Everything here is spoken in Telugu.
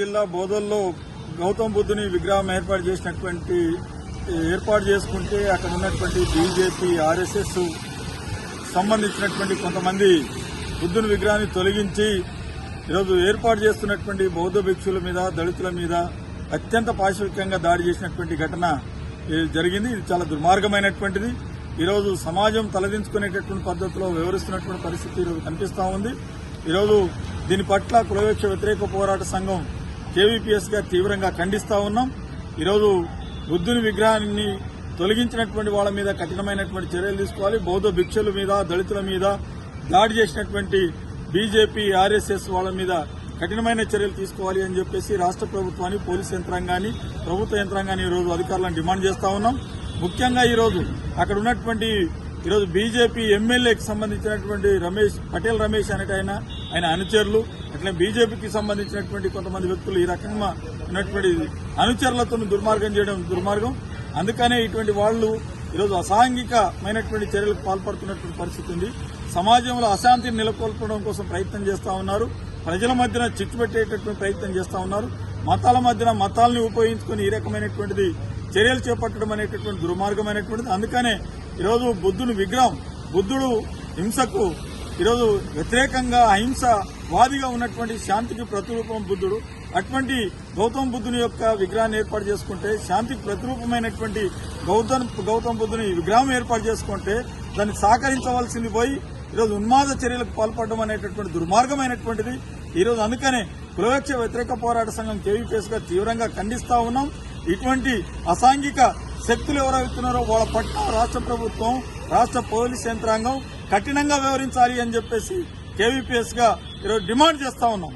జిల్లా బోధల్లో గౌతమ్ బుద్ధుని విగ్రహం ఏర్పాటు చేసినటువంటి ఏర్పాటు చేసుకుంటే అక్కడ ఉన్నటువంటి బీజేపీ ఆర్ఎస్ఎస్ సంబంధించినటువంటి కొంతమంది బుద్ధుని విగ్రహాన్ని తొలగించి ఈరోజు ఏర్పాటు చేస్తున్నటువంటి బౌద్ధ భిక్షుల మీద దళితుల మీద అత్యంత పాశవికంగా దాడి చేసినటువంటి ఘటన జరిగింది. ఇది చాలా దుర్మార్గమైనటువంటిది. ఈరోజు సమాజం తలదించుకునేటటువంటి పద్ధతిలో వ్యవహరిస్తున్నటువంటి పరిస్థితి ఈరోజు కనిపిస్తా ఉంది. ఈరోజు దీని పట్ల కులవేక్ష వ్యతిరేక పోరాట సంఘం కేవీపీఎస్గా తీవ్రంగా ఖండిస్తా ఉన్నాం. ఈరోజు బుద్ధుని విగ్రహాన్ని తొలగించినటువంటి వాళ్ళ మీద కఠినమైనటువంటి చర్యలు తీసుకోవాలి. బౌద్ధ భిక్షుల మీద దళితుల మీద దాడి చేసినటువంటి బీజేపీ ఆర్ఎస్ఎస్ వాళ్ళ మీద కఠినమైన చర్యలు తీసుకోవాలి అని చెప్పేసి రాష్ట్ర ప్రభుత్వాన్ని పోలీస్ యంత్రాంగాన్ని ప్రభుత్వ యంత్రాంగాన్ని ఈరోజు అధికారులను డిమాండ్ చేస్తా ఉన్నాం. ముఖ్యంగా ఈరోజు అక్కడ ఉన్నటువంటి ఈరోజు బీజేపీ ఎమ్మెల్యేకి సంబంధించినటువంటి రమేష్ పటేల్ రమేష్ అనేట ఆయన ఆయన అనుచరులు. అట్లే బీజేపీకి సంబంధించినటువంటి కొంతమంది వ్యక్తులు ఈ రకంగా ఉన్నటువంటి అనుచరులతో దుర్మార్గం చేయడం దుర్మార్గం. అందుకనే ఇటువంటి వాళ్ళు ఈరోజు అసాంఘికమైనటువంటి చర్యలకు పాల్పడుతున్నటువంటి పరిస్థితి ఉంది. సమాజంలో అశాంతిని నెలకొల్పడం కోసం ప్రయత్నం చేస్తా ఉన్నారు. ప్రజల మధ్యన చిచ్చు పెట్టేటటువంటి ప్రయత్నం చేస్తా ఉన్నారు. మతాల మధ్యన మతాలని ఉపయోగించుకుని ఈ రకమైనటువంటిది చర్యలు చేపట్టడం అనేటటువంటి దుర్మార్గమైనటువంటిది. అందుకనే ఈరోజు బుద్ధుని విగ్రహం బుద్ధుడు హింసకు ఈరోజు వ్యతిరేకంగా అహింస వాదిగా ఉన్నటువంటి శాంతికి ప్రతిరూపం బుద్ధుడు. అటువంటి గౌతమ బుద్ధుని యొక్క విగ్రహాన్ని ఏర్పాటు చేసుకుంటే శాంతికి ప్రతిరూపమైనటువంటి గౌతమ్ గౌతమ బుద్ధుని విగ్రహం ఏర్పాటు చేసుకుంటే దాన్ని సహకరించవలసింది పోయి ఈరోజు ఉన్మాద చర్యలకు పాల్పడడం అనేటటువంటి దుర్మార్గమైనటువంటిది. ఈరోజు అందుకనే కులవక్ష వ్యతిరేక పోరాట సంఘం కేవీపీఎస్గా తీవ్రంగా ఖండిస్తా ఉన్నాం. ఇటువంటి అసాంఘిక శక్తులు ఎవరైతున్నారో వాళ్ళ పట్ల రాష్ట్ర ప్రభుత్వం రాష్ట్ర పోలీస్ యంత్రాంగం కఠినంగా వ్యవహరించాలి అని చెప్పేసి కేవీపీఎస్గా ఈరోజు డిమాండ్ చేస్తా ఉన్నాం.